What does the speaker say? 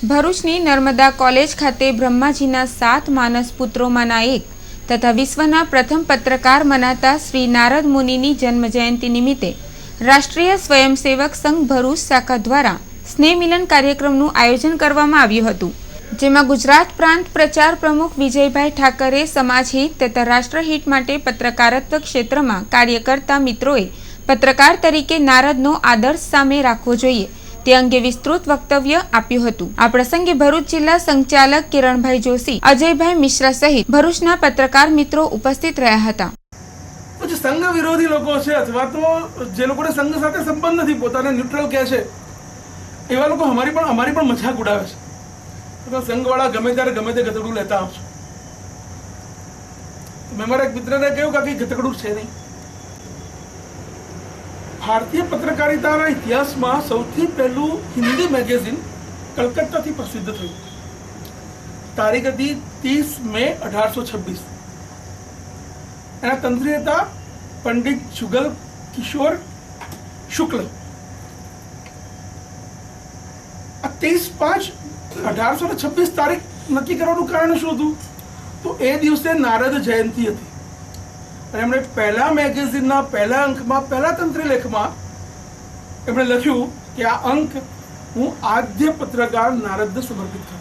ભરૂચની નર્મદા કોલેજ ખાતે બ્રહ્માજીના સાત માનસ પુત્રોમાંના એક તથા વિશ્વના પ્રથમ પત્રકાર મનાતા શ્રી નારદ મુનિની જન્મજયંતિ નિમિત્તે રાષ્ટ્રીય સ્વયંસેવક સંઘ ભરૂચ શાખા દ્વારા સ્નેહ મિલન કાર્યક્રમનું આયોજન કરવામાં આવ્યું હતું, જેમાં ગુજરાત પ્રાંત પ્રચાર પ્રમુખ વિજયભાઈ ઠાકરે, સમાજહિત તથા રાષ્ટ્રહિત માટે પત્રકારત્વ ક્ષેત્રમાં કાર્ય કરતા મિત્રોએ પત્રકાર તરીકે નારદનો આદર્શ સામે રાખવો જોઈએ તે અંગે વિસ્તૃત વક્તવ્ય આપ્યું હતું. આ પ્રસંગે ભરૂચ જિલ્લા સંચાલક કિરણભાઈ જોશી, અજયભાઈ મિશ્રા સહિત ભરૂચના પત્રકાર મિત્રો ઉપસ્થિત રહ્યા હતા. જે સંઘ વિરોધી લોકો છે અથવા તો જે લોકોને સંઘ સાથે સંબંધ નથી, પોતાને ન્યુટ્રલ કહે છે, એવા લોકો અમારી પણ અમારી પણ મજાક ઉડાવે છે. તો સંઘવાળા ગમે ત્યારે ગમે તે ગતકડું લેતા આવશો. મેં મારા એક મિત્રને કહ્યું કે આ ગતકડું છે નહીં. ભારતીય પત્રકારિતાના ઇતિહાસમાં સૌથી પહેલું હિન્દી મેગેઝિન કલકત્તાથી પ્રસિદ્ધ થયું. તારીખ હતી ત્રીસ મે અઢારસો છવ્વીસ. એના તંત્રી હતા પંડિત જુગલ કિશોર શુક્લ. આ ત્રીસ પાંચ અઢારસો ને છવ્વીસ તારીખ નક્કી કરવાનું કારણ શું હતું? તો એ દિવસે નારદ જયંતિ હતી. એમણે પહેલા મેગેઝિનના પહેલા અંકમાં, પહેલા તંત્ર લેખમાં એમણે લખ્યું કે આ અંક હું આદ્ય પત્રકાર નારદને સમર્પિત કરું